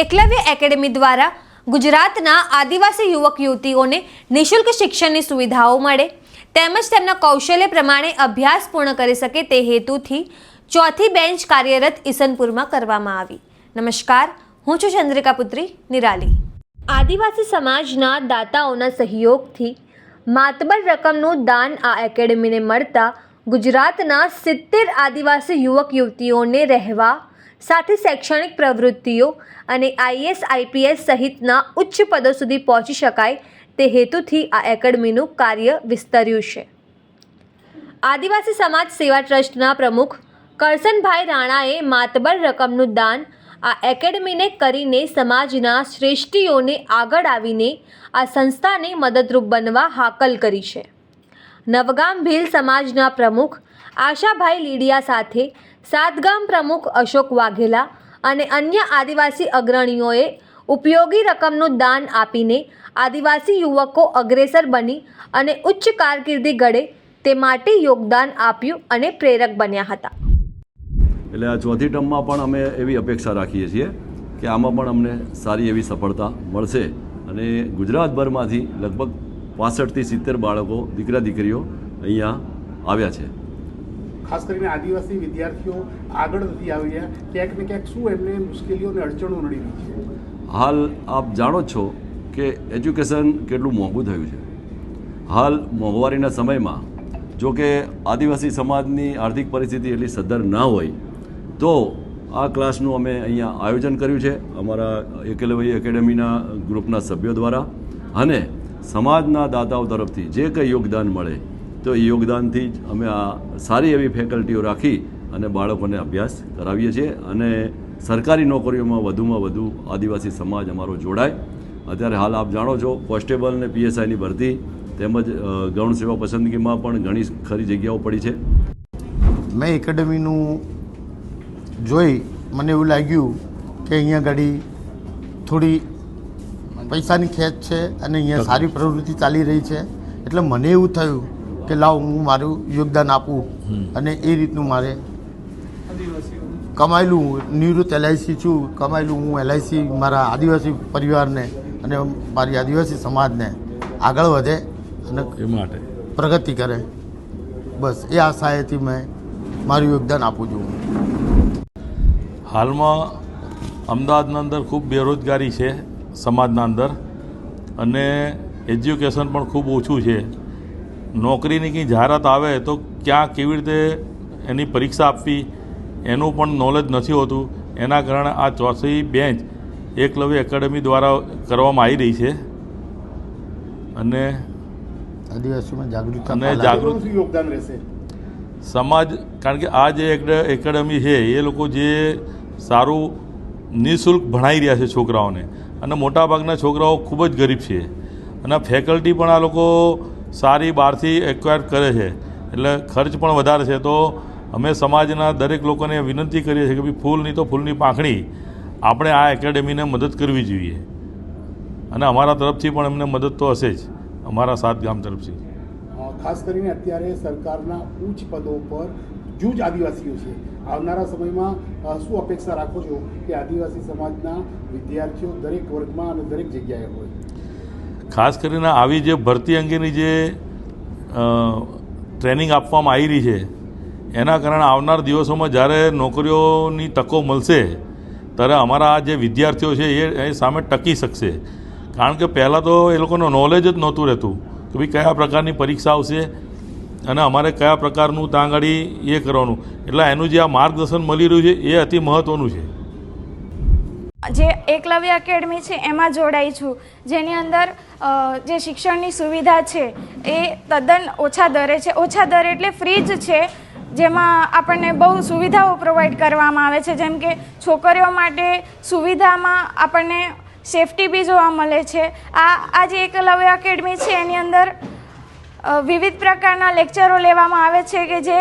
Eklavya academy દ્વારા ગુજરાતના આદિવાસી યુવક યુવતીઓને નિઃશુલ્ક શિક્ષણની સુવિધાઓ મળે, તેમજ તેમના કૌશલ્ય પ્રમાણે અભ્યાસ પૂર્ણ કરી શકે તે હેતુથી ચોથી બેન્ચ કાર્યરત ઈસનપુરમાં કરવામાં આવી. નમસ્કાર, હું છું ચંદ્રિકા પુત્રી, નિરાલી. આદિવાસી સમાજના દાતાઓના સહયોગથી માતબર રકમનું દાન આ એકેડેમીને મળતા ગુજરાતના સિત્તેર આદિવાસી યુવક યુવતીઓને રહેવા સાથે શૈક્ષણિક પ્રવૃત્તિઓ અને આઈએસ આઈપીએસ સહિતના ઉચ્ચ પદો સુધી પહોંચી શકાય તે હેતુથી આ એકેડમીનું કાર્ય વિસ્તર્યું છે. આદિવાસી સમાજ સેવા ટ્રસ્ટના પ્રમુખ કરસનભાઈ રાણાએ માતબર રકમનું દાન આ એકેડમીને કરીને સમાજના શ્રેષ્ઠીઓને આગળ આવીને આ સંસ્થાને મદદરૂપ બનવા હાકલ કરી છે. નવગામ ભીલ સમાજના પ્રમુખ આશાભાઈ લીડિયા સાથે સાતગામ પ્રમુખ અશોક વાઘેલા અને અન્ય આદિવાસી અગ્રણીઓએ ઉપયોગી રકમનું દાન આપીને આદિવાસી યુવકો અગ્રેસર બની અને ઉચ્ચ કારકિર્દી ઘડે તે માટે યોગદાન આપ્યું અને પ્રેરક બન્યા હતા. એટલે આ ચોથી ટર્મમાં પણ અમે એવી અપેક્ષા રાખીએ છીએ કે આમાં પણ અમને સારી એવી સફળતા મળશે અને ગુજરાતભરમાંથી લગભગ પાસઠથી સિત્તેર બાળકો દીકરા દીકરીઓ અહીંયા આવ્યા છે. ખાસ કરીને આદિવાસી વિદ્યાર્થીઓ આગળ નથી આવી રહ્યા. ક્યાંક ને ક્યાંક શું એમને મુશ્કેલીઓ અને અડચણો નડી રહી છે? હાલ આપ જાણો છો કે એજ્યુકેશન કેટલું મોંઘું થયું છે. હાલ મોંઘવારીના સમયમાં જો કે આદિવાસી સમાજની આર્થિક પરિસ્થિતિ એટલી સદ્ધર ના હોય તો આ ક્લાસનું અમે અહીંયા આયોજન કર્યું છે અમારા એકલવ્ય એકેડેમીના ગ્રુપના સભ્યો દ્વારા. અને સમાજના દાતાઓ તરફથી જે કંઈ યોગદાન મળે, તો એ યોગદાનથી જ અમે આ સારી એવી ફેકલ્ટીઓ રાખી અને બાળકોને અભ્યાસ કરાવીએ છીએ અને સરકારી નોકરીઓમાં વધુમાં વધુ આદિવાસી સમાજ અમારો જોડાય. અત્યારે હાલ આપ જાણો છો, કોન્સ્ટેબલ અને પીએસઆઈની ભરતી તેમજ ગૌણ સેવા પસંદગીમાં પણ ઘણી ખરી જગ્યાઓ પડી છે. મેં એકેડમીનું જોઈ, મને એવું લાગ્યું કે અહીંયા ગાડી થોડી પૈસાની ખેંચ છે અને અહીંયા સારી પ્રવૃત્તિ ચાલી રહી છે. એટલે મને એવું થયું કે લાવ હું મારું યોગદાન આપું અને એ રીતનું મારે કમાયેલું નિવૃત્ત એલઆઈસી છું. કમાયેલું હું એલઆઈસી મારા આદિવાસી પરિવારને અને મારી આદિવાસી સમાજને આગળ વધે અને એ માટે. પ્રગતિ કરે. બસ એ આશાએથી મેં મારું યોગદાન આપું છું. હાલમાં અમદાવાદના અંદર ખૂબ બેરોજગારી છે. સમાજના અંદર. અને એજ્યુકેશન પણ ખૂબ ઓછું છે. નોકરીની કંઈ જાહેરાત આવે તો ક્યાં કેવી રીતે એની પરીક્ષા આપવી એનું પણ નોલેજ નથી હોતું. એના કારણે આ ચોથી બેન્ચ એકલવ્ય એકેડમી દ્વારા કરવામાં આવી રહી છે. અને આદિવાસીમાં જાગૃતિ અને જાગૃતિ યોગદાન રહેશે? સમાજ કારણ કે આ જે એક- એકેડમી છે એ લોકો જે સારું નિઃશુલ્ક ભણાવી રહ્યા છે છોકરાઓને. અને મોટાભાગના છોકરાઓ ખૂબ જ ગરીબ છે. અને ફેકલ્ટી પણ આ લોકો સારી બહારથી એક્વાયર કરે છે. એટલે ખર્ચ પણ વધારે છે. તો અમે સમાજના દરેક લોકોને વિનંતી કરીએ છીએ કે ભાઈ ફૂલની તો ફૂલની પાંખડી આપણે આ એકેડેમીને મદદ કરવી જોઈએ. અને અમારા તરફથી પણ એમને મદદ તો હશે જ. અમારા સાત ગામ તરફથી. ખાસ કરીને અત્યારે સરકારના ઉચ્ચ પદો પર જૂજ આદિવાસીઓ છે. આવનારા સમયમાં શું અપેક્ષા રાખો છો કે આદિવાસી સમાજના વિદ્યાર્થીઓ દરેક વર્ગમાં અને દરેક જગ્યાએ હોય? ખાસ કરીને આવી જે ભરતી અંગેની જે ટ્રેનિંગ આપવામાં આવી રહી છે, એના કારણે આવનાર દિવસોમાં જ્યારે નોકરીઓની તકો મળશે, ત્યારે અમારા જે વિદ્યાર્થીઓ છે એ એ સામે ટકી શકશે. કારણ કે પહેલાં તો એ લોકોનું નોલેજ જ નહોતું રહેતું કે ભાઈ કયા પ્રકારની પરીક્ષા આવશે અને અમારે કયા પ્રકારનું ત્યાં આગળ એ કરવાનું. એટલે એનું જે આ માર્ગદર્શન મળી રહ્યું છે, એ અતિ મહત્ત્વનું છે. જે એકલવ્ય એકેડમી છે, એમાં જોડાઈ છું. જેની અંદર જે શિક્ષણની સુવિધા છે, એ તદ્દન ઓછા દરે છે. ઓછા દરે એટલે ફ્રી જ છે, જેમાં આપણને બહુ સુવિધાઓ પ્રોવાઈડ કરવામાં આવે છે. જેમ કે છોકરીઓ માટે સુવિધામાં આપણને સેફટી બી જોવા મળે છે. આ આ જે એકલવ્ય એકેડમી છે, એની અંદર વિવિધ પ્રકારના લેક્ચરો લેવામાં આવે છે કે જે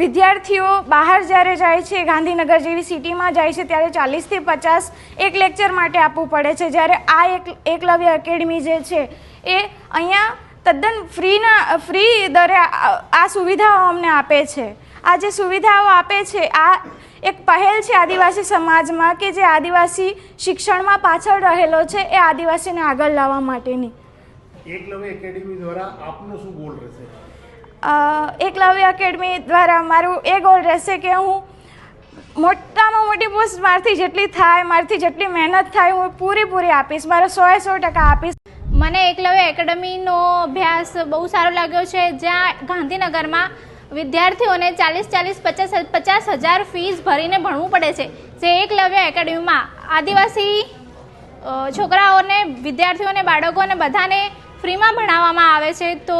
વિદ્યાર્થીઓ બહાર જ્યારે જાય છે, ગાંધીનગર જેવી સિટીમાં જાય છે, ત્યારે ચાલીસથી પચાસ એક લેક્ચર માટે આપવું પડે છે. જ્યારે આ એક, એકલવ્ય એકેડમી જે છે, એ અહીંયા તદ્દન ફ્રીના, ફ્રી દરે આ સુવિધાઓ અમને આપે છે. આ જે સુવિધાઓ આપે છે, આ એક પહેલ છે આદિવાસી સમાજમાં કે જે આદિવાસી શિક્ષણમાં પાછળ રહેલો છે, એ આદિવાસીને આગળ લાવવા માટેની. એકલવ્ય એકેડમી દ્વારા આપનો શું ગોલ રહેશે? એકલવ્ય એકેડમી દ્વારા મારું એ ગોલ રહેશે કે હું મોટામાં મોટી પોસ્ટ મારથી જેટલી થાય મારથી જેટલી મહેનત થાય હું પૂરેપૂરી આપીશ. મારો સોએ સો ટકા આપીશ. મને એકલવ્ય એકેડમીનો અભ્યાસ બહુ સારો લાગ્યો છે જ્યાં ગાંધીનગરમાં વિદ્યાર્થીઓને ચાલીસ ચાલીસ પચાસ પચાસ હજાર ફીસ ભરીને ભણવું પડે છે. જે એકલવ્ય એકેડમીમાં આદિવાસી છોકરાઓને વિદ્યાર્થીઓને બાળકોને બધાને ફ્રીમાં ભણાવવામાં આવે છે, તો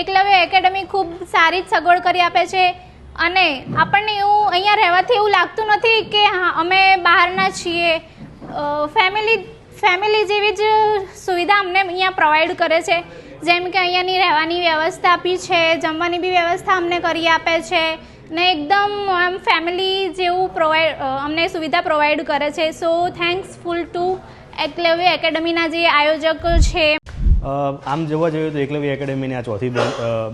એકલવ્ય એકેડમી ખૂબ સારી જ સગવડ કરી આપે છે અને આપણને એવું અહીંયા રહેવાથી એવું લાગતું નથી કે હા, અમે બહારના છીએ. ફેમિલી ફેમિલી જેવી જ સુવિધા અમને અહીંયા પ્રોવાઈડ કરે છે. જેમ કે અહીંયાની રહેવાની વ્યવસ્થા બી છે, જમવાની બી વ્યવસ્થા અમને કરી આપે છે ને એકદમ આમ ફેમિલી જેવું પ્રોવાઈડ અમને સુવિધા પ્રોવાઈડ કરે છે. સો થેન્ક્સફુલ ટુ એકલવ્ય એકેડમીના જે આયોજક છે. આમ જોવા જોઈએ તો એકલવ્ય એકેડેમીની આ ચોથી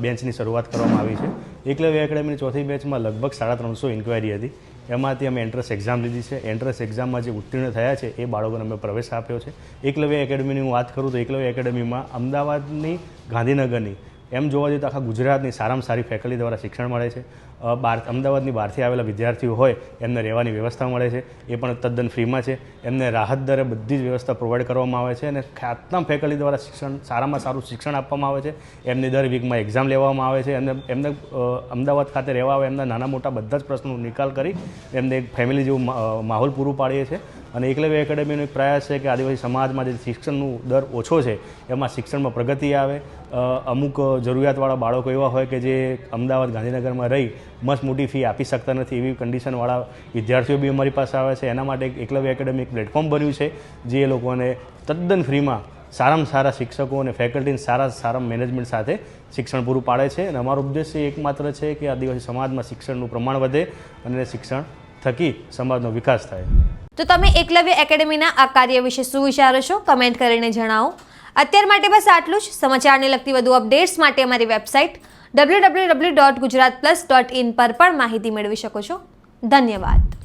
બેન્ચની શરૂઆત કરવામાં આવી છે. એકલવ્ય એકેડેમીની ચોથી બેન્ચમાં લગભગ સાડા ત્રણસો ઇન્ક્વાયરી હતી. એમાંથી અમે એન્ટ્રન્સ એક્ઝામ લીધી છે. એન્ટ્રન્સ એક્ઝામમાં જે ઉત્તીર્ણ થયા છે, એ બાળકોને અમે પ્રવેશ આપ્યો છે. એકલવ્ય એકેડેમીની હું વાત કરું તો એકલવ્ય એકેડેમીમાં અમદાવાદની ગાંધીનગરની, એમ જોવા જઈએ તો આખા ગુજરાતની સારામાં સારી ફેકલ્ટી દ્વારા શિક્ષણ મળે છે. બહાર અમદાવાદની બહારથી આવેલા વિદ્યાર્થીઓ હોય, એમને રહેવાની વ્યવસ્થા મળે છે. એ પણ તદ્દન ફ્રીમાં છે. એમને રાહત દરે બધી જ વ્યવસ્થા પ્રોવાઈડ કરવામાં આવે છે અને ખાતનામ ફેકલ્ટી દ્વારા શિક્ષણ, સારામાં સારું શિક્ષણ આપવામાં આવે છે. એમની દર વીકમાં એક્ઝામ લેવામાં આવે છે. એમને એમને અમદાવાદ ખાતે રહેવા આવે એમના નાના મોટા બધા જ પ્રશ્નોનો નિકાલ કરી એમને એક ફેમિલી જેવું માહોલ પૂરું પાડીએ છીએ અને એકલવ્ય એકેડેમીનો એક પ્રયાસ છે કે આદિવાસી સમાજમાં જે શિક્ષણનું દર ઓછો છે, એમાં શિક્ષણમાં પ્રગતિ આવે. અમુક જરૂરિયાતવાળા બાળકો એવા હોય કે જે અમદાવાદ ગાંધીનગરમાં રહી મસ્ત મોટી ફી આપી શકતા નથી એવી કન્ડિશનવાળા વિદ્યાર્થીઓ બી અમારી પાસે આવે છે. એના માટે એક એકલવ્ય એકેડેમી એક પ્લેટફોર્મ બન્યું છે, જે એ લોકોને તદ્દન ફ્રીમાં સારામાં સારા શિક્ષકો અને ફેકલ્ટીને સારા સારા મેનેજમેન્ટ સાથે શિક્ષણ પૂરું પાડે છે. અને અમારો ઉદ્દેશ્ય એકમાત્ર છે કે આદિવાસી સમાજમાં શિક્ષણનું પ્રમાણ વધે અને શિક્ષણ થકી સમાજનો વિકાસ થાય. તો તમે એકલવ્ય એકેડમીના આ કાર્ય વિશે શું વિચારો છો? કમેન્ટ કરીને જણાવો. અત્યાર માટે બસ આટલું જ. સમાચારને લગતી વધુ અપડેટ્સ માટે અમારી website W W W dot Gujarat plus dot in પર પણ માહિતી મેળવી શકો છો. ધન્યવાદ.